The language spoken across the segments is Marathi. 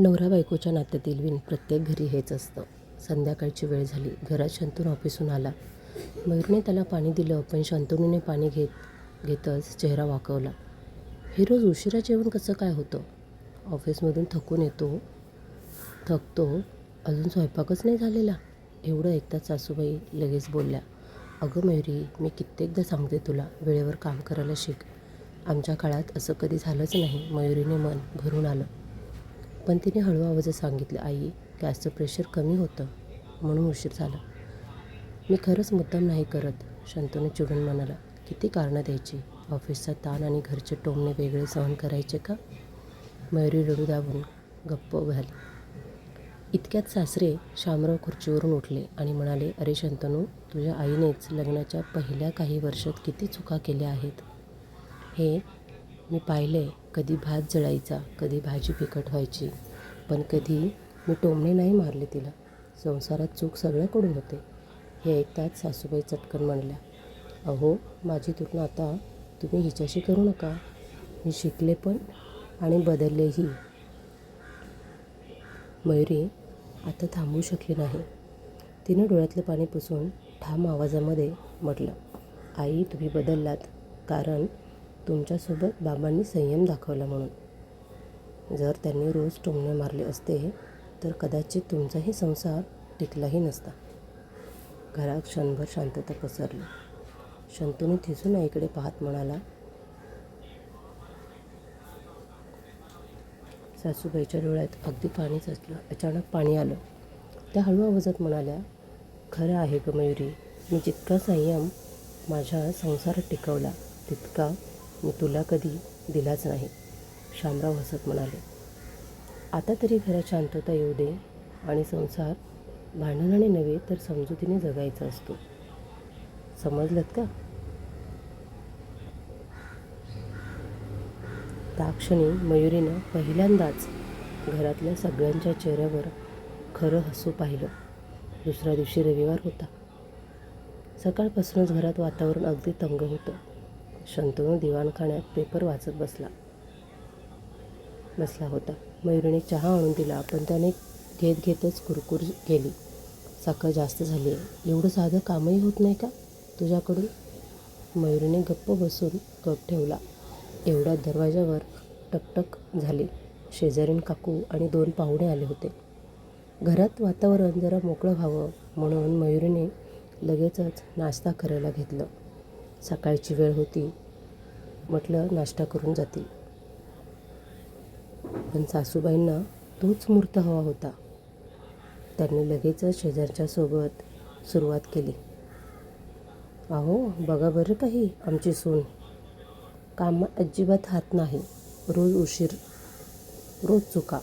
नवरा बायकोच्या नात्यातील विण प्रत्येक घरी हेच असतं. संध्याकाळची वेळ झाली. घरात शंतून ऑफिसून आला. मयूरने त्याला पाणी दिलं पण शंतनूने पाणी घेत घेतच चेहरा वाकवला. हे रोज उशिरा जेवण कसं काय होतं? ऑफिसमधून थकून येतो थकतो. अजून स्वयंपाकच नाही झालेला. एवढं ऐकताच सासूबाई लगेच बोलल्या. अगं मयुरी मी कित्येकदा सांगते तुला. वेळेवर काम करायला शिक. आमच्या काळात असं कधी झालंच नाही मयुरीने मन भरून आलं. पण तिने हळू आवाजात सांगितलं आई गॅसचं प्रेशर कमी होतं. म्हणून उशीर झाला. मी खरंच मुद्दाम नाही करत शंतनू चिडून म्हणाला. किती कारणं द्यायची? ऑफिसचा ताण आणि घरचे टोमणे वेगळे सहन करायचे का? मयुरी रडू दाबून गप्प झाली. इतक्यात सासरे शामराव खुर्चीवरून उठले आणि म्हणाले अरे शंतनू तुझ्या आईनेच लग्नाच्या पहिल्या काही वर्षात किती चुका केल्या आहेत? हे मी पाहिले कधी भात जळायचा कधी भाजी फिकट व्हायची. पण कधी मी टोमणे नाही मारले तिला. संसारात चूक सगळ्याकडून होते. हे ऐकताच सासूबाई चटकन म्हणल्या अहो माझी तुलना आता तुम्ही हिच्याशी करू नका. मी शिकले पण आणि बदललेही. मयुरी आता थांबू शकली नाही. तिनं डोळ्यातलं पाणी पुसून ठाम आवाजामध्ये म्हटलं आई तुम्ही बदललात. कारण तुमच्यासोबत बाबांनी संयम दाखवला म्हणून. जर त्यांनी रोज टोमणे मारले असते तर कदाचित तुमचाही संसार टिकलाही नसता. घरात क्षणभर शांतता पसरली. शंतूने थिसून आईकडे पाहत म्हणाला सासूबाईच्या डोळ्यात अगदी पाणीच असलं अचानक पाणी आलं. त्या हळू आवाजात म्हणाल्या खरं आहे ग मयुरी मी जितका संयम माझ्या संसारात टिकवला तितका मी तुला कधी दिलाच नाही. शामराव हसत म्हणाले. आता तरी घरात शांतता येऊ दे आणि संसार भांडणाने नव्हे तर समजुतीने जगायचा असतो. समजलत का? त्या मयुरीनं पहिल्यांदाच घरातल्या सगळ्यांच्या चेहऱ्यावर खरं हसू पाहिलं. दुसऱ्या दिवशी रविवार होता. सकाळपासूनच घरात वातावरण अगदी तंग होतं. शंतनू दिवाणखाण्यात पेपर वाचत बसला. बसला होता. मयुरीने चहा आणून दिला पण त्याने घेत घेतच कुरकुर केली. साखर जास्त झाली आहे एवढं साधं कामही होत नाही का तुझ्याकडून? मयुरीने गप्प बसून कप ठेवला. एवढ्या दरवाजावर टकटक झाली. शेजारीन काकू आणि दोन पाहुणे आले होते. घरात वातावरण जरा मोकळं व्हावं म्हणून मयुरीने लगेचच नाश्ता करायला घेतलं. सकाळची वेळ होती. म्हटलं नाश्ता करून जातील. पण सासूबाईंना तोच मूर्त हवा होता. त्यांनी लगेचच शेजारच्या सोबत सुरुवात केली. अहो बघा बरं काही आमची सून. कामात अजिबात हात नाही. रोज उशीर रोज चुका.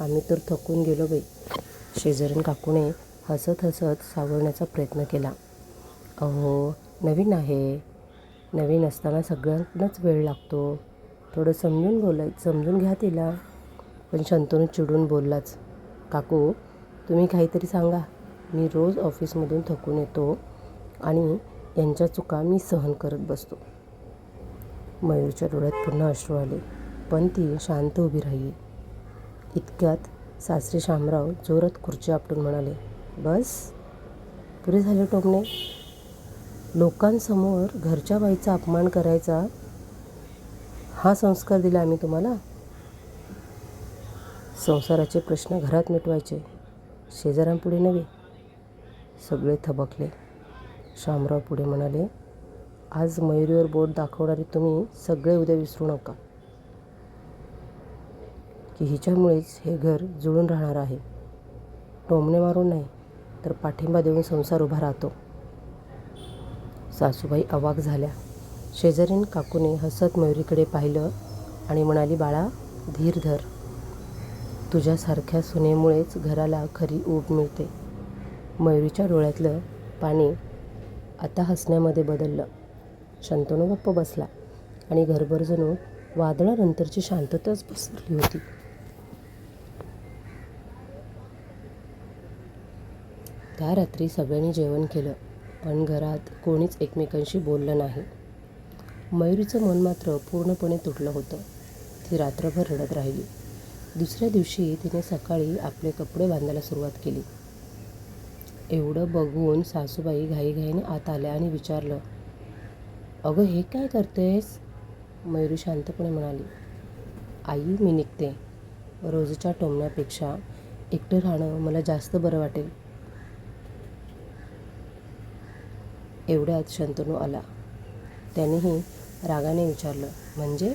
आम्ही तर थकून गेलो बाई. शेजारीन काकूने हसत हसत सावरण्याचा प्रयत्न केला. अहो नवीन आहे. नवीन असताना सगळ्यांनाच वेळ लागतो. थोडं समजून बोलाय समजून घ्या तिला. पण शंतनू चिडून बोललाच काकू तुम्ही काहीतरी सांगा. मी रोज ऑफिसमधून थकून येतो आणि यांच्या चुका मी सहन करत बसतो. मयूरच्या डोळ्यात पुन्हा अश्रू आले पण ती शांत उभी राहिली. इतक्यात सासरी शामराव जोरात खुर्ची आपटून म्हणाले बस? पुरे झाले टोमणे? लोकांसमोर घरच्या बाईचा अपमान करायचा हा संस्कार दिला आम्ही तुम्हाला? संसाराचे प्रश्न घरात मिटवायचे. शेजाऱ्यांपुढे नव्हे. सगळे थबकले. शामराव पुढे म्हणाले आज मयुरीवर बोट दाखवणारे तुम्ही सगळे उद्या विसरू नका. की हिच्यामुळेच हे घर जुळून राहणार आहे. टोमणे मारून नाही तर पाठिंबा देऊन संसार उभा राहतो. सासूबाई अवाक झाल्या. शेजारीन काकूने हसत मयुरीकडे पाहिलं आणि म्हणाली बाळा धीर धर. तुझ्यासारख्या सुनेमुळेच घराला खरी ऊब मिळते. मयुरीच्या डोळ्यातलं पाणी आता हसण्यामध्ये बदललं. शंतनू गप्प बसला आणि घरभर जणू वादळानंतरची शांतताच पसरली होती. त्या रात्री सगळ्यांनी जेवण केलं. पण घरात कोणीच एकमेकांशी बोललं नाही. मयुरीचं मन मात्र पूर्णपणे तुटलं होतं. ती रात्रभर रडत राहिली. दुसऱ्या दिवशी तिने सकाळी आपले कपडे बांधायला सुरुवात केली. एवढं बघून सासूबाई घाईघाईने आत आल्या आणि विचारलं अगं हे काय करतेस? मयुरी शांतपणे म्हणाली आई मी निघते. रोजच्या टोमण्यापेक्षा एकटं राहणं मला जास्त बरं वाटेल. एवढ्यात शंतनू आला. त्यानेही रागाने विचारलं म्हणजे?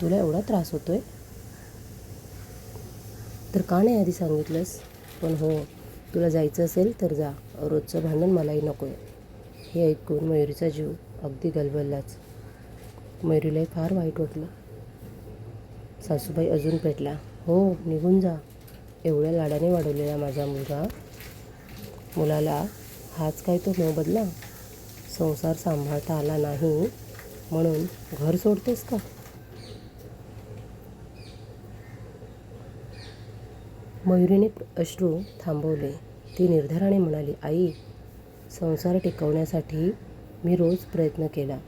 तुला एवढा त्रास होतोय? तर का नाही आधी सांगितलंस? पण हो तुला जायचं असेल तर जा. रोजचं भांडण मलाही नको आहे हे ऐकून मयुरीचा जीव अगदी गलबललाच. मयुरीलाही फार वाईट वाटलं. सासूबाई अजून पेटला हो निघून जा. एवढ्या लाडाने वाढवलेला माझा मुलगा मुलाला हाच काय तो मोबदला संसार सांभाळता आला नाही म्हणून घर सोडतेस का? मयुरीने अश्रू थांबवले. ती निर्धाराने म्हणाली आई संसार टिकवण्यासाठी मी रोज प्रयत्न केला.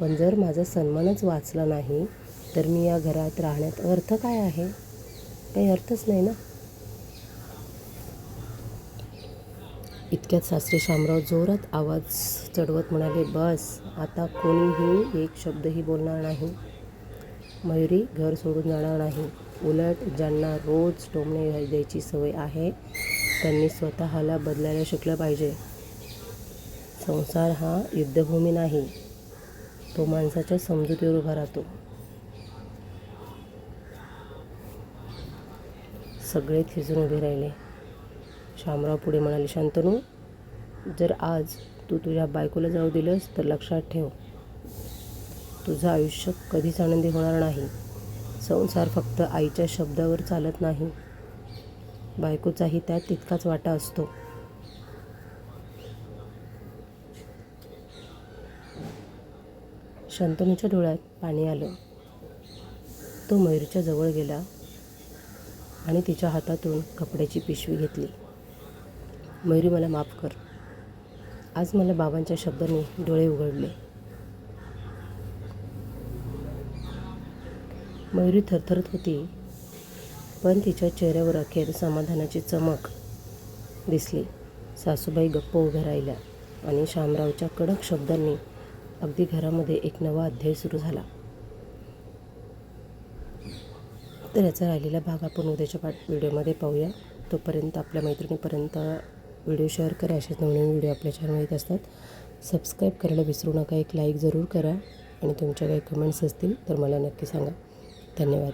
पण जर माझा सन्मानच वाचला नाही तर मी या घरात राहण्यात अर्थ काय आहे? काही अर्थच नाही ना? इतक्यात सासरे शामराव जोरात आवाज चढवत म्हणाले बस आता कोणीही एक शब्दही बोलणार नाही. मयुरी घर सोडून जाणार नाही. उलट ज्यांना रोज टोमणे द्यायची सवय आहे त्यांनी स्वतःला बदलायला शिकलं पाहिजे. संसार हा युद्धभूमी नाही तो माणसाच्या समजुतीवर उभा राहतो. सगळे थिजून उभे राहिले. शामराव पुढे म्हणाले शांतनू जर आज तू तुझ्या बायकोला जाऊ दिलंस तर लक्षात ठेव तुझं आयुष्य कधीच आनंदी होणार नाही. संसार फक्त आईच्या शब्दावर चालत नाही. बायकोचाही त्यात तितकाच वाटा असतो. शंतनूच्या डोळ्यात पाणी आलं. तो मयूरच्या जवळ गेला आणि तिच्या हातातून कपड्याची पिशवी घेतली. मयुरी मला माफ कर. आज मला बाबांच्या शब्दांनी डोळे उघडले. मयुरी थरथरत होती पण तिच्या चेहऱ्यावर अखेर समाधानाची चमक दिसली. सासूबाई गप्प उभ्या राहिल्या आणि शामरावच्या कडक शब्दांनी अगदी घरामध्ये एक नवा अध्याय सुरू झाला. तर याचा राहिलेला भाग आपण उद्याच्या पाठ व्हिडिओमध्ये पाहूया. तोपर्यंत आपल्या मैत्रिणीपर्यंत व्हिडिओ शेअर करा. असेच नवनवीन व्हिडिओ आपल्या चॅनल येत असतात. सबस्क्राईब करायला विसरू नका. एक लाईक जरूर करा. आणि तुमच्या काही कमेंट्स असतील तर मला नक्की सांगा. धन्यवाद.